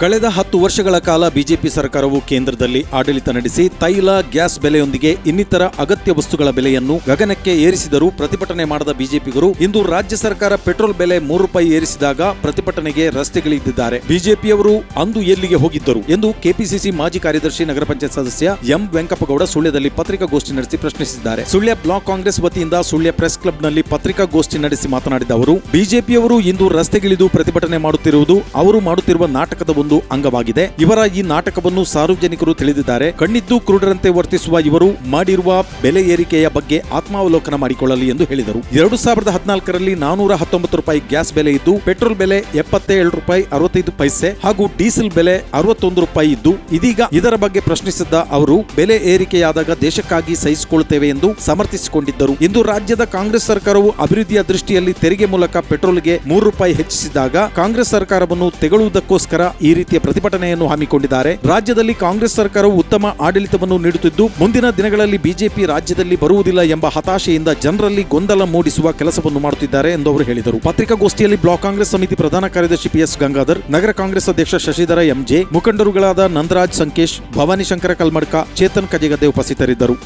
ಕಳೆದ ಹತ್ತು ವರ್ಷಗಳ ಕಾಲ ಬಿಜೆಪಿ ಸರ್ಕಾರವು ಕೇಂದ್ರದಲ್ಲಿ ಆಡಳಿತ ನಡೆಸಿ ತೈಲ, ಗ್ಯಾಸ್ ಬೆಲೆಯೊಂದಿಗೆ ಇನ್ನಿತರ ಅಗತ್ಯ ವಸ್ತುಗಳ ಬೆಲೆಯನ್ನು ಗಗನಕ್ಕೆ ಏರಿಸಿದರೂ ಪ್ರತಿಭಟನೆ ಮಾಡದ ಬಿಜೆಪಿಗರು ಇಂದು ರಾಜ್ಯ ಸರ್ಕಾರ ಪೆಟ್ರೋಲ್ ಬೆಲೆ ಮೂರು ರೂಪಾಯಿ ಏರಿಸಿದಾಗ ಪ್ರತಿಭಟನೆಗೆ ರಸ್ತೆಗಿಳಿದಿದ್ದಾರೆ ಬಿಜೆಪಿಯವರು ಅಂದು ಎಲ್ಲಿಗೆ ಹೋಗಿದ್ದರು ಎಂದು ಕೆಪಿಸಿಸಿ ಮಾಜಿ ಕಾರ್ಯದರ್ಶಿ ನಗರ ಪಂಚಾಯತ್ ಸದಸ್ಯ ಎಂ ವೆಂಕಪ್ಪಗೌಡ ಸುಳ್ಯದಲ್ಲಿ ಪತ್ರಿಕಾಗೋಷ್ಠಿ ನಡೆಸಿ ಪ್ರಶ್ನಿಸಿದ್ದಾರೆ. ಸುಳ್ಯ ಬ್ಲಾಕ್ ಕಾಂಗ್ರೆಸ್ ವತಿಯಿಂದ ಸುಳ್ಯ ಪ್ರೆಸ್ ಕ್ಲಬ್ನಲ್ಲಿ ಪತ್ರಿಕಾಗೋಷ್ಠಿ ನಡೆಸಿ ಮಾತನಾಡಿದ ಅವರು, ಬಿಜೆಪಿಯವರು ಇಂದು ರಸ್ತೆಗಿಳಿದು ಪ್ರತಿಭಟನೆ ಮಾಡುತ್ತಿರುವುದು ಅವರು ಮಾಡುತ್ತಿರುವ ನಾಟಕದ ಒಂದು ಅಂಗವಾಗಿದೆ. ಇವರ ಈ ನಾಟಕವನ್ನು ಸಾರ್ವಜನಿಕರು ತಿಳಿದಿದ್ದಾರೆ. ಕಣ್ಣಿದ್ದು ಕ್ರೂಡರಂತೆ ವರ್ತಿಸುವ ಇವರು ಮಾಡಿರುವ ಬೆಲೆ ಏರಿಕೆಯ ಬಗ್ಗೆ ಆತ್ಮಾವಲೋಕನ ಮಾಡಿಕೊಳ್ಳಲಿ ಎಂದು ಹೇಳಿದರು. ಎರಡು ಸಾವಿರದ ಹದಿನಾಲ್ಕರಲ್ಲಿ ನಾನೂರ ಹತ್ತೊಂಬತ್ತು ರೂಪಾಯಿ ಗ್ಯಾಸ್ ಬೆಲೆ ಇದ್ದು, ಪೆಟ್ರೋಲ್ ಬೆಲೆ ಎಪ್ಪತ್ತೇಳು ರೂಪಾಯಿ ಅರವತ್ತೈದು ಪೈಸೆ ಹಾಗೂ ಡೀಸೆಲ್ ಬೆಲೆ ಅರವತ್ತೊಂದು ರೂಪಾಯಿ ಇದ್ದು, ಇದೀಗ ಇದರ ಬಗ್ಗೆ ಪ್ರಶ್ನಿಸಿದ್ದ ಅವರು, ಬೆಲೆ ಏರಿಕೆಯಾದಾಗ ದೇಶಕ್ಕಾಗಿ ಸಹಿಸಿಕೊಳ್ಳುತ್ತೇವೆ ಎಂದು ಸಮರ್ಥಿಸಿಕೊಂಡಿದ್ದರು. ಇಂದು ರಾಜ್ಯದ ಕಾಂಗ್ರೆಸ್ ಸರ್ಕಾರವು ಅಭಿವೃದ್ಧಿಯ ದೃಷ್ಟಿಯಲ್ಲಿ ತೆರಿಗೆ ಮೂಲಕ ಪೆಟ್ರೋಲ್ಗೆ ಮೂರು ರೂಪಾಯಿ ಹೆಚ್ಚಿಸಿದಾಗ, ಕಾಂಗ್ರೆಸ್ ಸರ್ಕಾರವನ್ನು ತೆಗಳುವುದಕ್ಕೋಸ್ಕರ ಈ ರೀತಿಯ ಪ್ರತಿಭಟನೆಯನ್ನು ಹಮ್ಮಿಕೊಂಡಿದ್ದಾರೆ. ರಾಜ್ಯದಲ್ಲಿ ಕಾಂಗ್ರೆಸ್ ಸರ್ಕಾರವು ಉತ್ತಮ ಆಡಳಿತವನ್ನು ನೀಡುತ್ತಿದ್ದು, ಮುಂದಿನ ದಿನಗಳಲ್ಲಿ ಬಿಜೆಪಿ ರಾಜ್ಯದಲ್ಲಿ ಬರುವುದಿಲ್ಲ ಎಂಬ ಹತಾಶೆಯಿಂದ ಜನರಲ್ಲಿ ಗೊಂದಲ ಮೂಡಿಸುವ ಕೆಲಸವನ್ನು ಮಾಡುತ್ತಿದ್ದಾರೆ ಎಂದು ಅವರು ಹೇಳಿದರು. ಪತ್ರಿಕಾಗೋಷ್ಠಿಯಲ್ಲಿ ಬ್ಲಾಕ್ ಕಾಂಗ್ರೆಸ್ ಸಮಿತಿ ಪ್ರಧಾನ ಕಾರ್ಯದರ್ಶಿ ಪಿಎಸ್ ಗಂಗಾಧರ್, ನಗರ ಕಾಂಗ್ರೆಸ್ ಅಧ್ಯಕ್ಷ ಶಶಿಧರ ಎಂಜೆ, ಮುಖಂಡರುಗಳಾದ ನಂದರಾಜ್ ಸಂಕೇಶ್ ಭವಾನಿ ಶಂಕರ ಕಲ್ಮಡ್ಕ, ಚೇತನ್ ಕಜೆಗದ್ದೆ ಉಪಸ್ಥಿತರಿದ್ದರು.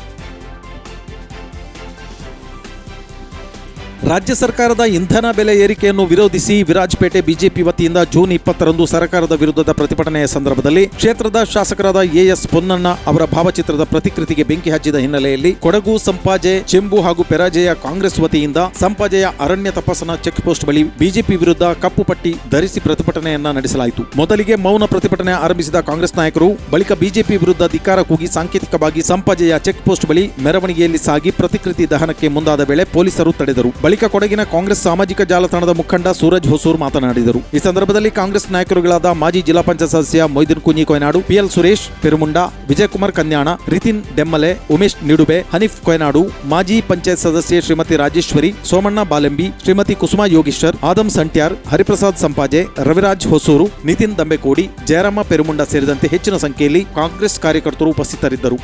ರಾಜ್ಯ ಸರ್ಕಾರದ ಇಂಧನ ಬೆಲೆ ಏರಿಕೆಯನ್ನು ವಿರೋಧಿಸಿ ವಿರಾಜಪೇಟೆ ಬಿಜೆಪಿ ವತಿಯಿಂದ ಜೂನ್ ಇಪ್ಪತ್ತರಂದು ಸರ್ಕಾರದ ವಿರುದ್ಧದ ಪ್ರತಿಭಟನೆಯ ಸಂದರ್ಭದಲ್ಲಿ ಕ್ಷೇತ್ರದ ಶಾಸಕರಾದ ಎಎಸ್ ಪೊನ್ನಣ್ಣ ಅವರ ಭಾವಚಿತ್ರದ ಪ್ರತಿಕೃತಿಗೆ ಬೆಂಕಿ ಹಚ್ಚಿದ ಹಿನ್ನೆಲೆಯಲ್ಲಿ ಕೊಡಗು ಸಂಪಾಜೆ, ಚೆಂಬು ಹಾಗೂ ಪೆರಾಜೆಯ ಕಾಂಗ್ರೆಸ್ ವತಿಯಿಂದ ಸಂಪಾಜೆಯ ಅರಣ್ಯ ತಪಾಸಣಾ ಚೆಕ್ ಪೋಸ್ಟ್ ಬಳಿ ಬಿಜೆಪಿ ವಿರುದ್ಧ ಕಪ್ಪು ಪಟ್ಟಿ ಧರಿಸಿ ಪ್ರತಿಭಟನೆಯನ್ನ ನಡೆಸಲಾಯಿತು. ಮೊದಲಿಗೆ ಮೌನ ಪ್ರತಿಭಟನೆ ಆರಂಭಿಸಿದ ಕಾಂಗ್ರೆಸ್ ನಾಯಕರು, ಬಳಿಕ ಬಿಜೆಪಿ ವಿರುದ್ಧ ಧಿಕಾರ ಕೂಗಿ ಸಾಂಕೇತಿಕವಾಗಿ ಸಂಪಾಜೆಯ ಚೆಕ್ ಪೋಸ್ಟ್ ಬಳಿ ಮೆರವಣಿಗೆಯಲ್ಲಿ ಸಾಗಿ ಪ್ರತಿಕೃತಿ ದಹನಕ್ಕೆ ಮುಂದಾದ ವೇಳೆ ಪೊಲೀಸರು ತಡೆದರು. ಬಳಿಕ ಕೊಡಗಿನ ಕಾಂಗ್ರೆಸ್ ಸಾಮಾಜಿಕ ಜಾಲತಾಣದ ಮುಖಂಡ ಸೂರಜ್ ಹೊಸೂರ್ ಮಾತನಾಡಿದರು. ಈ ಸಂದರ್ಭದಲ್ಲಿ ಕಾಂಗ್ರೆಸ್ ನಾಯಕರುಗಳಾದ ಮಾಜಿ ಜಿಲ್ಲಾ ಪಂಚಾಯತ್ ಸದಸ್ಯ ಮೊಯ್ದಿನ್ ಕುಂಜಿ ಕೊಯ್ನಾಡು, ಪಿಎಲ್ ಸುರೇಶ್ ಪೆರುಮುಂಡ, ವಿಜಯಕುಮಾರ್ ಕನ್ಯಾಣ, ರಿತಿನ್ ಡೆಮ್ಮಲೆ, ಉಮೇಶ್ ನಿಡುಬೆ, ಹನೀಫ್ ಕೊಯ್ನಾಡು, ಮಾಜಿ ಪಂಚಾಯತ್ ಸದಸ್ಯೆ ಶ್ರೀಮತಿ ರಾಜೇಶ್ವರಿ, ಸೋಮಣ್ಣ ಬಾಲೆಂಬಿ, ಶ್ರೀಮತಿ ಕುಸುಮಾ ಯೋಗೀಶ್ವರ್ ಆದಮ್ ಸಂಟ್ಯಾರ್, ಹರಿಪ್ರಸಾದ್ ಸಂಪಾಜೆ, ರವಿರಾಜ್ ಹೊಸೂರು, ನಿತಿನ್ ದಂಬೆಕೋಡಿ, ಜಯರಾಮ ಪೆರುಮುಂಡ ಸೇರಿದಂತೆ ಹೆಚ್ಚಿನ ಸಂಖ್ಯೆಯಲ್ಲಿ ಕಾಂಗ್ರೆಸ್ ಕಾರ್ಯಕರ್ತರು ಉಪಸ್ಥಿತರಿದ್ದರು.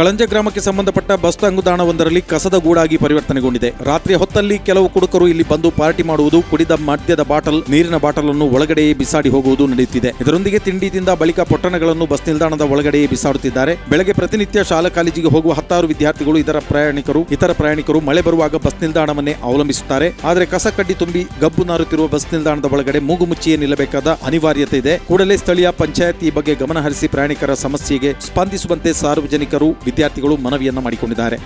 ಕಳಂಜ ಗ್ರಾಮಕ್ಕೆ ಸಂಬಂಧಪಟ್ಟ ಬಸ್ ತಂಗುದಾಣವೊಂದರಲ್ಲಿ ಕಸದ ಗೂಡಾಗಿ ಪರಿವರ್ತನೆಗೊಂಡಿದೆ. ರಾತ್ರಿ ಹೊತ್ತಲ್ಲಿ ಕೆಲವು ಕುಡುಕರು ಇಲ್ಲಿ ಬಂದು ಪಾರ್ಟಿ ಮಾಡುವುದು, ಕುಡಿದ ಮದ್ಯದ ಬಾಟಲ್, ನೀರಿನ ಬಾಟಲ್ ಅನ್ನು ಒಳಗಡೆಯೇ ಬಿಸಾಡಿ ಹೋಗುವುದು ನಡೆಯುತ್ತಿದೆ. ಇದರೊಂದಿಗೆ ತಿಂಡಿ ತಿಂದ ಬಳಿಕ ಪೊಟ್ಟಣಗಳನ್ನು ಬಸ್ ನಿಲ್ದಾಣದ ಒಳಗಡೆಯೇ ಬಿಸಾಡುತ್ತಿದ್ದಾರೆ. ಬೆಳಗ್ಗೆ ಪ್ರತಿನಿತ್ಯ ಶಾಲಾ ಕಾಲೇಜಿಗೆ ಹೋಗುವ ಹತ್ತಾರು ವಿದ್ಯಾರ್ಥಿಗಳು ಇದರ ಪ್ರಯಾಣಿಕರು, ಇತರ ಪ್ರಯಾಣಿಕರು ಮಳೆ ಬರುವಾಗ ಬಸ್ ನಿಲ್ದಾಣವನ್ನೇ ಅವಲಂಬಿಸುತ್ತಾರೆ. ಆದರೆ ಕಸ ಕಡ್ಡಿ ತುಂಬಿ ಗಬ್ಬು ನಾರುತ್ತಿರುವ ಬಸ್ ನಿಲ್ದಾಣದ ಒಳಗಡೆ ಮೂಗು ಮುಚ್ಚಿಯೇ ನಿಲ್ಲಬೇಕಾದ ಅನಿವಾರ್ಯತೆ ಇದೆ. ಕೂಡಲೇ ಸ್ಥಳೀಯ ಪಂಚಾಯತ್ ಈ ಬಗ್ಗೆ ಗಮನ ಹರಿಸಿ ಪ್ರಯಾಣಿಕರ ಸಮಸ್ಯೆಗೆ ಸ್ಪಂದಿಸುವಂತೆ ಸಾರ್ವಜನಿಕರು ವಿದ್ಯಾರ್ಥಿಗಳು ಮನವಿಯನ್ನ ಮಾಡಿಕೊಂಡಿದ್ದಾರೆ.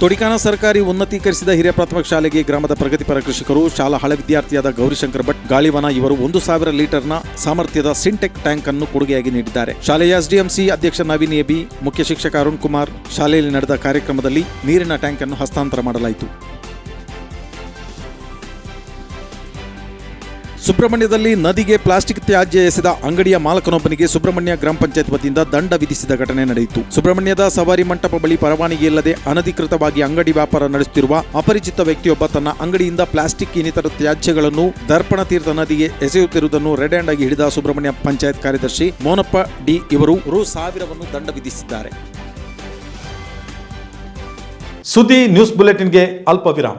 ತೊಡಿಕಾನ ಸರ್ಕಾರಿ ಉನ್ನತೀಕರಿಸಿದ ಹಿರಿಯ ಪ್ರಾಥಮಿಕ ಶಾಲೆಗೆ ಗ್ರಾಮದ ಪ್ರಗತಿಪರ ಕೃಷಿಕರು, ಶಾಲಾ ಹಳೆ ವಿದ್ಯಾರ್ಥಿಯಾದ ಗೌರಿಶಂಕರ್ ಭಟ್, ಗಾಳಿವನ ಇವರು ಒಂದು ಸಾವಿರ ಲೀಟರ್ನ ಸಾಮರ್ಥ್ಯದ ಸಿಂಟೆಕ್ ಟ್ಯಾಂಕ್ ಅನ್ನು ಕೊಡುಗೆಯಾಗಿ ನೀಡಿದ್ದಾರೆ. ಶಾಲೆಯ ಎಸ್ಡಿಎಂಸಿ ಅಧ್ಯಕ್ಷ ನವೀನ್ ಎಬಿ ಮುಖ್ಯ ಶಿಕ್ಷಕ ಅರುಣ್ ಕುಮಾರ್, ಶಾಲೆಯಲ್ಲಿ ನಡೆದ ಕಾರ್ಯಕ್ರಮದಲ್ಲಿ ನೀರಿನ ಟ್ಯಾಂಕ್ ಅನ್ನು ಹಸ್ತಾಂತರ ಮಾಡಲಾಯಿತು. ಸುಬ್ರಹ್ಮಣ್ಯದಲ್ಲಿ ನದಿಗೆ ಪ್ಲಾಸ್ಟಿಕ್ ತ್ಯಾಜ್ಯ ಎಸೆದ ಅಂಗಡಿಯ ಮಾಲಕನೊಬ್ಬನಿಗೆ ಸುಬ್ರಹ್ಮಣ್ಯ ಗ್ರಾಮ ಪಂಚಾಯತ್ ವತಿಯಿಂದ ದಂಡ ವಿಧಿಸಿದ ಘಟನೆ ನಡೆಯಿತು. ಸುಬ್ರಹ್ಮಣ್ಯದ ಸವಾರಿ ಮಂಟಪ ಬಳಿ ಪರವಾನಗಿ ಇಲ್ಲದೆ ಅನಧಿಕೃತವಾಗಿ ಅಂಗಡಿ ವ್ಯಾಪಾರ ನಡೆಸುತ್ತಿರುವ ಅಪರಿಚಿತ ವ್ಯಕ್ತಿಯೊಬ್ಬ ತನ್ನ ಅಂಗಡಿಯಿಂದ ಪ್ಲಾಸ್ಟಿಕ್ ಇನ್ನಿತರ ತ್ಯಾಜ್ಯಗಳನ್ನು ದರ್ಪಣ ತೀರ್ಥ ನದಿಗೆ ಎಸೆಯುತ್ತಿರುವುದನ್ನು ರೆಡ್ ಹ್ಯಾಂಡ್ ಆಗಿ ಹಿಡಿದ ಸುಬ್ರಹ್ಮಣ್ಯ ಪಂಚಾಯತ್ ಕಾರ್ಯದರ್ಶಿ ಮೋನಪ್ಪ ಡಿ ಇವರು ರು ಸಾವಿರವನ್ನು ದಂಡ ವಿಧಿಸಿದ್ದಾರೆ. ಸುದ್ದಿ ನ್ಯೂಸ್ ಬುಲೆಟಿನ್ಗೆ ಅಲ್ಪ ವಿರಾಮ.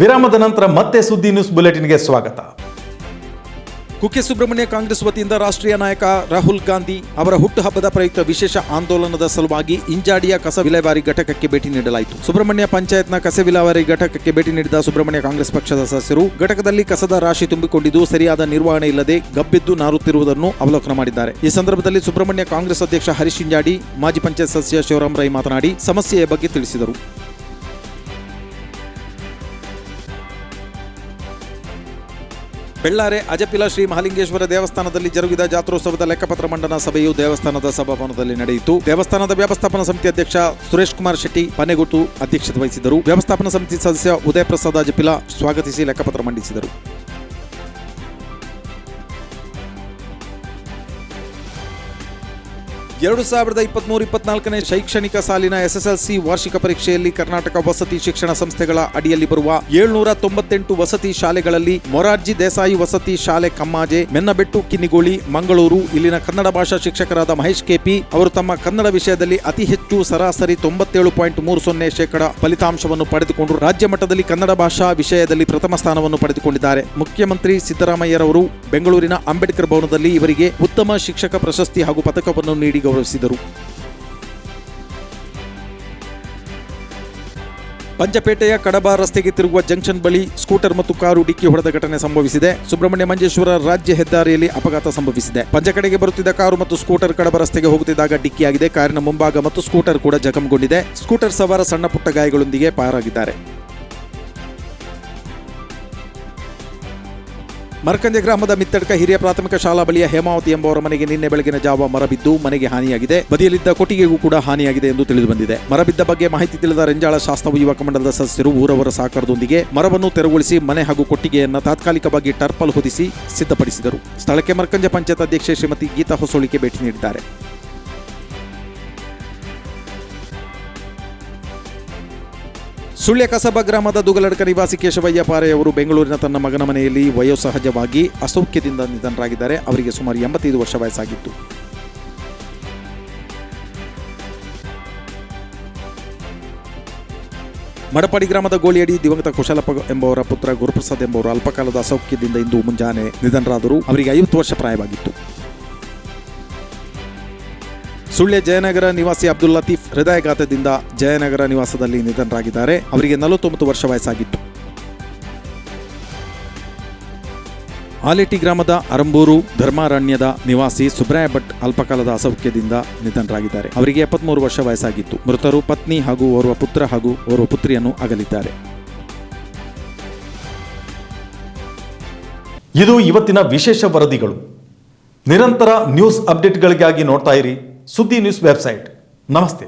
ವಿರಾಮದ ನಂತರ ಮತ್ತೆ ಸುದ್ದಿ ನ್ಯೂಸ್ ಬುಲೆಟಿನ್ಗೆ ಸ್ವಾಗತ. ಕುಕ್ಕೆ ಸುಬ್ರಹ್ಮಣ್ಯ ಕಾಂಗ್ರೆಸ್ ವತಿಯಿಂದ ರಾಷ್ಟ್ರೀಯ ನಾಯಕ ರಾಹುಲ್ ಗಾಂಧಿ ಅವರ ಹುಟ್ಟುಹಬ್ಬದ ಪ್ರಯುಕ್ತ ವಿಶೇಷ ಆಂದೋಲನದ ಸಲುವಾಗಿ ಇಂಜಾಡಿಯ ಕಸ ವಿಲೇವಾರಿ ಘಟಕಕ್ಕೆ ಭೇಟಿ ನೀಡಲಾಯಿತು. ಸುಬ್ರಹ್ಮಣ್ಯ ಪಂಚಾಯತ್ನ ಕಸ ವಿಲೇವಾರಿ ಘಟಕಕ್ಕೆ ಭೇಟಿ ನೀಡಿದ ಸುಬ್ರಹ್ಮಣ್ಯ ಕಾಂಗ್ರೆಸ್ ಪಕ್ಷದ ಸದಸ್ಯರು, ಘಟಕದಲ್ಲಿ ಕಸದ ರಾಶಿ ತುಂಬಿಕೊಂಡಿದ್ದು ಸರಿಯಾದ ನಿರ್ವಹಣೆ ಇಲ್ಲದೆ ಗಬ್ಬಿದ್ದು ನಾರುತ್ತಿರುವುದನ್ನು ಅವಲೋಕನ ಮಾಡಿದ್ದಾರೆ. ಈ ಸಂದರ್ಭದಲ್ಲಿ ಸುಬ್ರಹ್ಮಣ್ಯ ಕಾಂಗ್ರೆಸ್ ಅಧ್ಯಕ್ಷ ಹರೀಶ್ ಇಂಜಾಡಿ, ಮಾಜಿ ಪಂಚಾಯತ್ ಸದಸ್ಯ ಶಿವರಾಮ್ ರೈ ಮಾತನಾಡಿ ಸಮಸ್ಯೆಯ ಬಗ್ಗೆ ತಿಳಿಸಿದರು. ಬೆಳ್ಳಾರೆ, ಅಜಪಿಲ, ಶ್ರೀ ಮಹಾಲಿಂಗೇಶ್ವರ ದೇವಸ್ಥಾನದಲ್ಲಿ ಜರುಗಿದ ಜಾತ್ರೋತ್ಸವದ ಲೆಕ್ಕಪತ್ರ ಮಂಡನ ಸಭೆಯು ದೇವಸ್ಥಾನದ ಸಭಾಭವನದಲ್ಲಿ ನಡೆಯಿತು. ದೇವಸ್ಥಾನದ ವ್ಯವಸ್ಥಾಪನಾ ಸಮಿತಿ ಅಧ್ಯಕ್ಷ ಸುರೇಶ್ ಕುಮಾರ್ ಶೆಟ್ಟಿ ಪನೆಗುಟ್ಟು ಅಧ್ಯಕ್ಷತೆ ವಹಿಸಿದರು ವ್ಯವಸ್ಥಾಪನಾ ಸಮಿತಿ ಸದಸ್ಯ ಉದಯ ಪ್ರಸಾದ್ ಅಜಪಿಲ ಸ್ವಾಗತಿಸಿ ಲೆಕ್ಕಪತ್ರ ಮಂಡಿಸಿದರು. ಎರಡು ಸಾವಿರದ ಇಪ್ಪತ್ಮೂರು, ಇಪ್ಪತ್ನಾಲ್ಕನೇ ಶೈಕ್ಷಣಿಕ ಸಾಲಿನ ಎಸ್ಎಸ್ಎಲ್ಸಿ ವಾರ್ಷಿಕ ಪರೀಕ್ಷೆಯಲ್ಲಿ ಕರ್ನಾಟಕ ವಸತಿ ಶಿಕ್ಷಣ ಸಂಸ್ಥೆಗಳ ಅಡಿಯಲ್ಲಿ ಬರುವ ಏಳ್ನೂರ ತೊಂಬತ್ತೆಂಟು ವಸತಿ ಶಾಲೆಗಳಲ್ಲಿ ಮೊರಾರ್ಜಿ ದೇಸಾಯಿ ವಸತಿ ಶಾಲೆ ಕಮ್ಮಾಜೆ, ಮೆನ್ನಬೆಟ್ಟು ಕಿನ್ನಿಗೋಳಿ, ಮಂಗಳೂರು, ಇಲ್ಲಿನ ಕನ್ನಡ ಭಾಷಾ ಶಿಕ್ಷಕರಾದ ಮಹೇಶ್ ಕೆಪಿ ಅವರು ತಮ್ಮ ಕನ್ನಡ ವಿಷಯದಲ್ಲಿ ಅತಿ ಹೆಚ್ಚು ಸರಾಸರಿ ತೊಂಬತ್ತೇಳು ಪಾಯಿಂಟ್ ಮೂರು ಸೊನ್ನೆ ಶೇಕಡ ಫಲಿತಾಂಶವನ್ನು ಪಡೆದುಕೊಂಡು ರಾಜ್ಯ ಮಟ್ಟದಲ್ಲಿ ಕನ್ನಡ ಭಾಷಾ ವಿಷಯದಲ್ಲಿ ಪ್ರಥಮ ಸ್ಥಾನವನ್ನು ಪಡೆದುಕೊಂಡಿದ್ದಾರೆ. ಮುಖ್ಯಮಂತ್ರಿ ಸಿದ್ದರಾಮಯ್ಯರವರು ಬೆಂಗಳೂರಿನ ಅಂಬೇಡ್ಕರ್ ಭವನದಲ್ಲಿ ಇವರಿಗೆ ಉತ್ತಮ ಶಿಕ್ಷಕ ಪ್ರಶಸ್ತಿ ಹಾಗೂ ಪದಕವನ್ನು ನೀಡಿ ಗೌರವಿಸಿದರು. ಪಂಚಪೇಟೆಯ ಕಡಬ ರಸ್ತೆಗೆ ತಿರುಗುವ ಜಂಕ್ಷನ್ ಬಳಿ ಸ್ಕೂಟರ್ ಮತ್ತು ಕಾರು ಡಿಕ್ಕಿ ಹೊಡೆದ ಘಟನೆ ಸಂಭವಿಸಿದೆ. ಸುಬ್ರಹ್ಮಣ್ಯ ಮಂಜೇಶ್ವರ ರಾಜ್ಯ ಹೆದ್ದಾರಿಯಲ್ಲಿ ಅಪಘಾತ ಸಂಭವಿಸಿದೆ. ಪಂಚಕಡೆಗೆ ಬರುತ್ತಿದ್ದ ಕಾರು ಮತ್ತು ಸ್ಕೂಟರ್ ಕಡಬ ರಸ್ತೆಗೆ ಹೋಗುತ್ತಿದ್ದಾಗ ಡಿಕ್ಕಿಯಾಗಿದೆ. ಕಾರಿನ ಮುಂಭಾಗ ಮತ್ತು ಸ್ಕೂಟರ್ ಕೂಡ ಜಖಂಗೊಂಡಿದೆ. ಸ್ಕೂಟರ್ ಸವಾರ ಸಣ್ಣ ಪುಟ್ಟ ಗಾಯಗಳೊಂದಿಗೆ ಪಾರಾಗಿದ್ದಾರೆ. ಮರಕಂಜೆ ಗ್ರಾಮದ ಮಿತ್ತಡ್ಕ ಹಿರಿಯ ಪ್ರಾಥಮಿಕ ಶಾಲಾ ಬಳಿಯ ಹೇಮಾವತಿ ಎಂಬವರ ಮನೆಗೆ ನಿನ್ನೆ ಬೆಳಗಿನ ಜಾವ ಮರ ಬಿದ್ದು ಮನೆಗೆ ಹಾನಿಯಾಗಿದೆ. ಬದಿಯಲ್ಲಿದ್ದ ಕೊಟ್ಟಿಗೆಗೂ ಕೂಡ ಹಾನಿಯಾಗಿದೆ ಎಂದು ತಿಳಿದು ಬಿದ್ದ ಬಗ್ಗೆ ಮಾಹಿತಿ ತಿಳಿದ ರೆಂಜಾಳ ಶಾಸ್ತ್ರವು ಯುವಕ ಮಂಡಲದ ಸದಸ್ಯರು ಊರವರ ಸಹಕಾರದೊಂದಿಗೆ ಮರವನ್ನು ತೆರವುಗೊಳಿಸಿ ಮನೆ ಹಾಗೂ ಕೊಟ್ಟಿಗೆಯನ್ನು ತಾತ್ಕಾಲಿಕವಾಗಿ ಟರ್ಪಲ್ ಹೊದಿಸಿ ಸಿದ್ಧಪಡಿಸಿದರು. ಸ್ಥಳಕ್ಕೆ ಮರಕಂಜೆ ಪಂಚಾಯತ್ ಅಧ್ಯಕ್ಷೆ ಶ್ರೀಮತಿ ಗೀತಾ ಹೊಸೋಳಿಕೆ ಭೇಟಿ ನೀಡಿದ್ದಾರೆ. ಸುಳ್ಯ ಕಸಬಾ ಗ್ರಾಮದ ದುಗಲಡ್ಕ ನಿವಾಸಿ ಕೇಶವಯ್ಯ ಪಾರೆ ಅವರು ಬೆಂಗಳೂರಿನ ತನ್ನ ಮಗನ ಮನೆಯಲ್ಲಿ ವಯೋಸಹಜವಾಗಿ ಅಸೌಖ್ಯದಿಂದ ನಿಧನರಾಗಿದ್ದಾರೆ. ಅವರಿಗೆ ಸುಮಾರು ಎಂಬತ್ತೈದು ವರ್ಷ ವಯಸ್ಸಾಗಿತ್ತು. ಮಡಪಾಡಿ ಗ್ರಾಮದ ಗೋಳಿಯಡಿ ದಿವಂಗತ ಕುಶಲಪ್ಪ ಎಂಬವರ ಪುತ್ರ ಗುರುಪ್ರಸಾದ್ ಎಂಬವರು ಅಲ್ಪಕಾಲದ ಅಸೌಖ್ಯದಿಂದ ಇಂದು ಮುಂಜಾನೆ ನಿಧನರಾದರು. ಅವರಿಗೆ ಐವತ್ತು ವರ್ಷ ಪ್ರಾಯವಾಗಿತ್ತು. ಸುಳ್ಯ ಜಯನಗರ ನಿವಾಸಿ ಅಬ್ದುಲ್ ಲತೀಫ್ ಹೃದಯಾಘಾತದಿಂದ ಜಯನಗರ ನಿವಾಸದಲ್ಲಿ ನಿಧನರಾಗಿದ್ದಾರೆ. ಅವರಿಗೆ ನಲವತ್ತೊಂಬತ್ತು ವರ್ಷ ವಯಸ್ಸಾಗಿತ್ತು. ಆಲೇಟಿ ಗ್ರಾಮದ ಅರಂಬೂರು ಧರ್ಮಾರಣ್ಯದ ನಿವಾಸಿ ಸುಬ್ರಾಯ ಭಟ್ ಅಲ್ಪಕಾಲದ ಅಸೌಖ್ಯದಿಂದ ನಿಧನರಾಗಿದ್ದಾರೆ. ಅವರಿಗೆ ಎಪ್ಪತ್ಮೂರು ವರ್ಷ ವಯಸ್ಸಾಗಿತ್ತು. ಮೃತರು ಪತ್ನಿ ಹಾಗೂ ಓರ್ವ ಪುತ್ರ ಹಾಗೂ ಓರ್ವ ಪುತ್ರಿಯನ್ನು ಅಗಲಿದ್ದಾರೆ. ಇದು ಇವತ್ತಿನ ವಿಶೇಷ ವರದಿಗಳು. ನಿರಂತರ ನ್ಯೂಸ್ ಅಪ್ಡೇಟ್ಗಳಿಗಾಗಿ ನೋಡ್ತಾ ಇರಿ. ಸುದ್ದಿ ನ್ಯೂಸ್ ವೆಬ್ಸೈಟ್ ನಮಸ್ತೆ